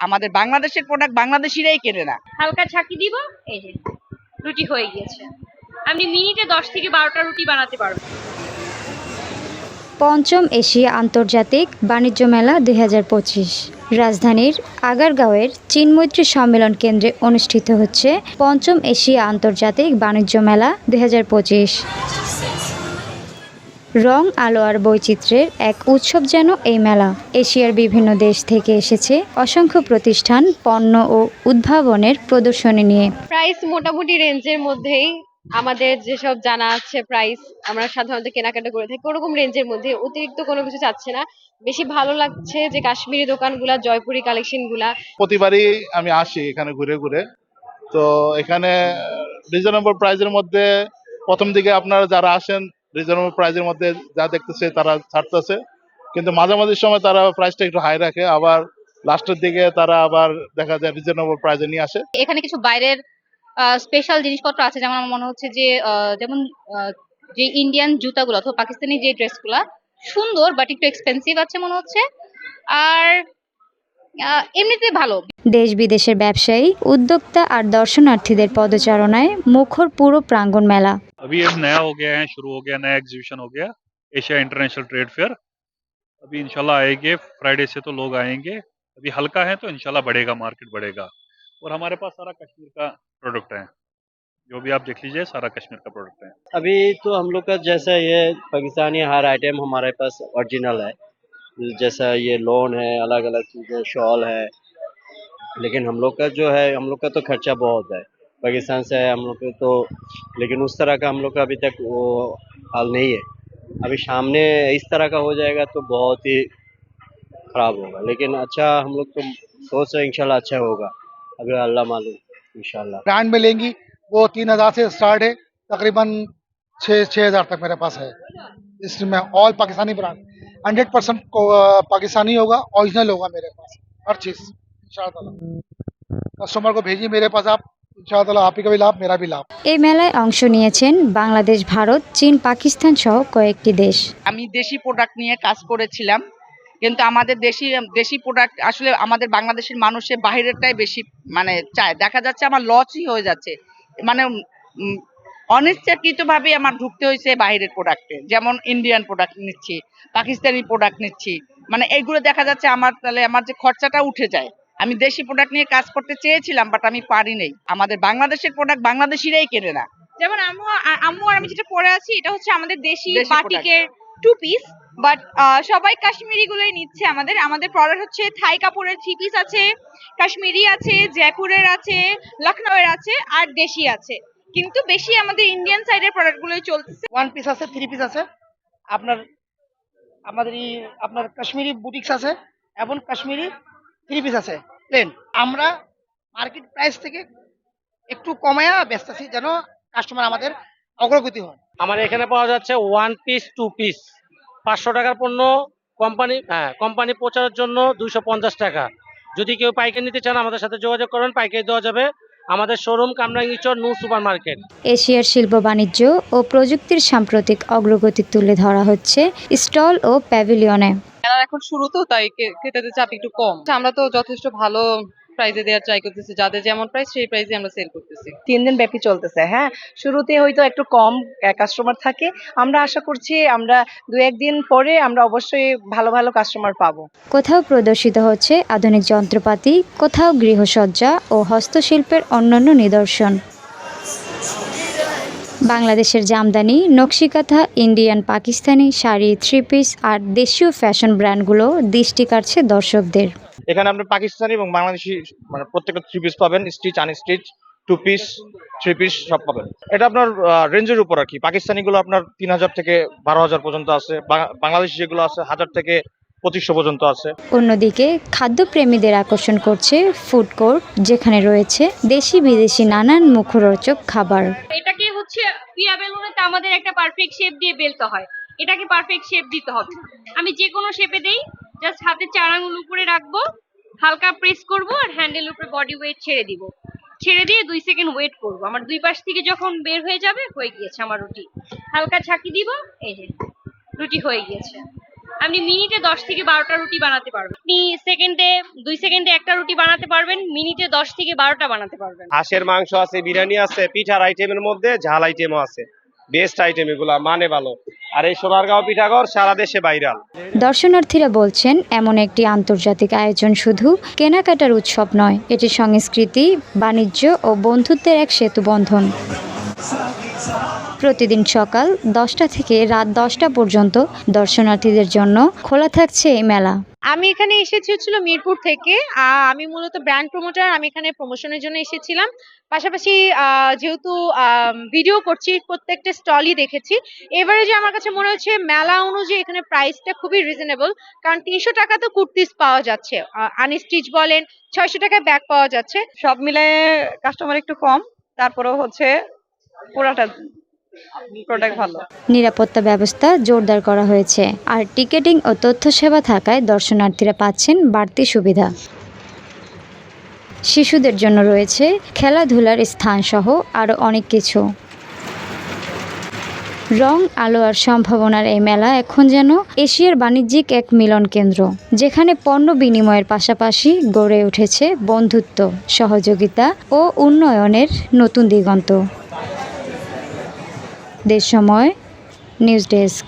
আমাদের বাংলাদেশের প্রোডাক্ট বাংলাদেশিরাই কেনে না। হালকা ছাকি দিব এই যে রুটি হয়ে গিয়েছে। আমি মিনিটে দশ থেকে বারোটা রুটি বানাতে পারব। পঞ্চম এশিয়া আন্তর্জাতিক বাণিজ্য মেলা দুই হাজার পঁচিশ। রাজধানীর আগারগাঁওয়ের চীনমৈত্রী সম্মেলন কেন্দ্রে অনুষ্ঠিত হচ্ছে পঞ্চম এশিয়া আন্তর্জাতিক বাণিজ্য মেলা দুই হাজার পঁচিশ। রং আলো আর বৈচিত্র্যের এক উৎসব যেন এই মেলা। এশিয়ার বিভিন্ন দেশ থেকে এসেছে অসংখ্য প্রতিষ্ঠান পণ্য ও উদ্ভাবনের প্রদর্শনী নিয়ে। প্রাইস মোটামুটি রেঞ্জের মধ্যেই আমাদের যেসব জানা আছে প্রাইস আমরা সাধারণত কেনাকাটা করে থাকি ওরকম রেঞ্জের মধ্যে অতিরিক্ত কোনো কিছু চাচ্ছে না। বেশি ভালো লাগছে যে কাশ্মীরি দোকানগুলা জয়পুরি কালেকশনগুলা প্রতিবারই আমি আসি এখানে ঘুরে ঘুরে। তো এখানে রিজনেবল প্রাইজের মধ্যে প্রথম দিকে আপনারা যারা আসেন রিজনেবল প্রাইজের মধ্যে যা দেখতেছে তারা ছাড়তেছে। কিন্তু মাঝামাঝি সময় তারা প্রাইসটা একটু হাই রাখে। আবার লাস্টের দিকে তারা আবার দেখা যায় রিজনেবল প্রাইজে নিয়ে আসে। এখানে কিছু বাইরের স্পেশাল জিনিসপত্র আছে, যেমন আমার মনে হচ্ছে যে যেমন যে ইন্ডিয়ান জুতাগুলো অথবা পাকিস্তানি যে ড্রেসগুলা সুন্দর বাট একটু এক্সপেন্সিভ আছে মনে হচ্ছে। আর এমনিতে ভালো দেশ বিদেশের ব্যবসায়ী উদ্যোক্তা আর দর্শনার্থীদের পদচারণায় মুখর পুরো প্রাঙ্গণ মেলা अभी ये नया हो गया है शुरू हो गया नया एग्जीबिशन हो गया एशिया इंटरनेशनल ट्रेड फेयर अभी इंशाल्लाह आएंगे फ्राइडे से तो लोग आएंगे अभी हल्का है तो इंशाल्लाह बढ़ेगा मार्केट बढ़ेगा और हमारे पास सारा कश्मीर का प्रोडक्ट है जो भी आप देख लीजिए सारा कश्मीर का प्रोडक्ट है अभी तो हम लोग का जैसा ये पाकिस्तानी हर आइटम हमारे पास ओरिजिनल है जैसा ये लोन है अलग अलग चीज़ें शॉल है। लेकिन हम लोग का जो है, हम लोग का तो खर्चा बहुत है। पाकिस्तान से है हम लोग के तो लेकिन उस तरह का हम लोग का अभी तक वो हाल नहीं है। अभी सामने इस तरह का हो जाएगा तो बहुत ही खराब होगा। लेकिन अच्छा हम लोग तो सोच रहे इंशाल्लाह अच्छा होगा। अभी अल्लाह मालूम, इंशाल्लाह। ब्रांड में लेंगी वो तीन हज़ार से स्टार्ट है, तकरीबन छः छः हज़ार तक मेरे पास है। इसमें all Pakistani brand hundred percent Pakistani होगा ओरिजिनल होगा मेरे पास हर चीज इंशाल्लाह कस्टमर को भेजिए मेरे पास आप इंशाल्लाह आप ही का भी लाभ मेरा भी लाभ এই মেলায় অংশ নিয়েছেন বাংলাদেশ ভারত চীন পাকিস্তান সহ কয়েকটি দেশ আমি দেশি প্রোডাক্ট নিয়ে কাজ করেছিলাম কিন্তু আমাদের দেশি দেশি প্রোডাক্ট আসলে আমাদের বাংলাদেশের মানুষের বাইরেরটাই বেশি মানে চায় দেখা যাচ্ছে আমার লসই হয়ে যাচ্ছে মানে উম, অনিচ্ছাকৃতভাবে আমার ঢুকতে হয়েছে বাইরের প্রোডাক্টে যেমন ইন্ডিয়ান প্রোডাক্ট নিচ্ছি পাকিস্তানি প্রোডাক্ট নিচ্ছি। মানে এইগুলো দেখা যাচ্ছে আমার তাহলে আমার যে খরচাটা উঠে যায়। আমি দেশি প্রোডাক্ট নিয়ে কাজ করতে চেয়েছিলাম বাট আমি পারি নাই। আমাদের বাংলাদেশের প্রোডাক্ট বাংলাদেশিরাই কেনে না। যেমন আম্মু আম্মু আর আমি যেটা পরে আছি এটা হচ্ছে আমাদের দেশি দেশি বাটিকের টু পিস বাট সবাই কাশ্মীরি গুলোই নিচ্ছে আমাদের। আমাদের প্রোডাক্ট হচ্ছে থাই কাপড়ের থ্রি পিস আছে কাশ্মীরি আছে জয়পুরের আছে লখনউয়ের আছে আর দেশি আছে। কিন্তু বেশি আমাদের ইন্ডিয়ান সাইডের প্রোডাক্ট গুলোই চলতেছে। ওয়ান পিস আছে থ্রি পিস আছে। আপনার আমাদের আপনার কাশ্মীরি বুটিক্স আছে এবং কাশ্মীরি থ্রি পিস আছে প্লেন আমরা মার্কেট প্রাইস থেকে একটু কমায়া বেচতেছি যেন কাস্টমার আমাদের অগ্রগতি হয়। আমার এখানে পাওয়া যাচ্ছে ওয়ান পিস টু পিস পাঁচশো টাকার পণ্য কোম্পানি হ্যাঁ কোম্পানি পৌঁছানোর জন্য দুইশো পঞ্চাশ টাকা। যদি কেউ পাইকারি নিতে চান আমাদের সাথে যোগাযোগ করেন পাইকারি দেওয়া যাবে আমাদের শোরুম কামরাঙ্গিচর নু সুপার মার্কেট। এশিয়ার শিল্প বাণিজ্য ও প্রযুক্তির সাম্প্রতিক অগ্রগতি তুলে ধরা হচ্ছে স্টল ও প্যাভিলিয়নে। মেলার এখন শুরু তো তাই ক্রেতাদের চাপ একটু কম। আমরা তো যথেষ্ট ভালো প্রাইজে দেওয়ার ট্রাই করতেছি যাদের যেমন প্রাইস সেই প্রাইজে আমরা সেল করতেছি। তিন দিন ব্যাপী চলতেছে হ্যাঁ? শুরুতে হয়তো একটু কম কাস্টমার থাকে। আমরা আশা করছি আমরা দু একদিন পরে আমরা অবশ্যই ভালো ভালো কাস্টমার পাবো। কোথাও প্রদর্শিত হচ্ছে আধুনিক যন্ত্রপাতি কোথাও গৃহসজ্জা ও হস্তশিল্পের অন্যান্য নিদর্শন। বাংলাদেশের Jamdani nakshikantha Indian Pakistani sari three piece আর দেশীয় ফ্যাশন ব্র্যান্ডগুলো দৃষ্টি কাটছে দর্শকদের। এখানে আপনি পাকিস্তানি এবং বাংলাদেশি মানে প্রত্যেকটা থ্রি পিস পাবেন stitch unstitch two piece three piece সব পাবেন। এটা আপনার রেঞ্জের উপর আর কি। পাকিস্তানি গুলো আপনার তিন হাজার থেকে বারো হাজার পর্যন্ত আছে। বাংলাদেশি যেগুলো আছে হাজার থেকে পঁচিশশো পর্যন্ত আছে। অন্যদিকে খাদ্যপ্রেমীদের আকর্ষণ করছে ফুড কোর্ট যেখানে রয়েছে দেশি বিদেশি নানান মুখরোচক খাবার। পিয়া আমাদের একটা পারফেক্ট শেপ দিয়ে বেলতে হয়। এটাকে পারফেক্ট শেপ দিতে হবে। আমি যে কোনো শেপে দেই জাস্ট হাতে চার আঙুল উপরে রাখব, হালকা প্রেস করব আর হ্যান্ডেল উপরে বডি ওয়েট ছেড়ে দিব। ছেড়ে দিয়ে দুই সেকেন্ড ওয়েট করব। আমার দুই পাশ থেকে যখন বের হয়ে যাবে, হয়ে গিয়েছে আমার রুটি। হালকা ছাকি দিব, এই যে, রুটি হয়ে গিয়েছে। আপনি মিনিটে দশ থেকে বারোটা রুটি বানাতে পারবেন। আপনি সেকেন্ডে দুই সেকেন্ডে একটা রুটি বানাতে পারবেন, মিনিটে দশ থেকে বারোটা বানাতে পারবেন। হাঁসের মাংস আছে, বিরিয়ানি আছে, পিঠার আইটেমের মধ্যে ঝাল আইটেমও আছে। বেস্ট আইটেম মানে ভালো। আর এই সোনারগাঁও পিঠাঘর সারা দেশে ভাইরাল দর্শনার্থীরা বলছেন, এমন একটি আন্তর্জাতিক আয়োজন শুধু কেনাকাটার উৎসব নয়, এটি সংস্কৃতি, বাণিজ্য ও বন্ধুত্বের এক সেতু বন্ধন। প্রতিদিন সকাল দশটা থেকে রাত দশটা পর্যন্ত দর্শনার্থীদের জন্য খোলা থাকছে এই মেলা। আমি এখানে এসেছি হচ্ছিল মিরপুর থেকে। আমি মূলত ব্র্যান্ড প্রমোটার আমি এখানে প্রমোশনের জন্য এসেছিলাম। পাশাপাশি যেহেতু ভিডিও করছি প্রত্যেকটা স্টলই দেখেছি। এবারে যে আমার কাছে মনে হচ্ছে মেলা অনুযায়ী এখানে প্রাইসটা খুবই রিজনেবল কারণ তিনশো টাকা তো কুর্তিস পাওয়া যাচ্ছে। আনস্টিচ বলেন ছয়শো টাকায় ব্যাগ পাওয়া যাচ্ছে। সব মিলে কাস্টমার একটু কম তারপরেও হচ্ছে পুরাটা প্রোডাক্ট ভালো। নিরাপত্তা ব্যবস্থা জোরদার করা হয়েছে। আর টিকেটিং ও তথ্য সেবা থাকায় দর্শনার্থীরা পাচ্ছেন বাড়তি সুবিধা। শিশুদের জন্য রয়েছে খেলাধুলার স্থানসহ আরও অনেক কিছু। রং আলো আর সম্ভাবনার এই মেলা এখন যেন এশিয়ার বাণিজ্যিক এক মিলন কেন্দ্র যেখানে পণ্য বিনিময়ের পাশাপাশি গড়ে উঠেছে বন্ধুত্ব সহযোগিতা ও উন্নয়নের নতুন দিগন্ত। দেশ সময় নিউজ ডেস্ক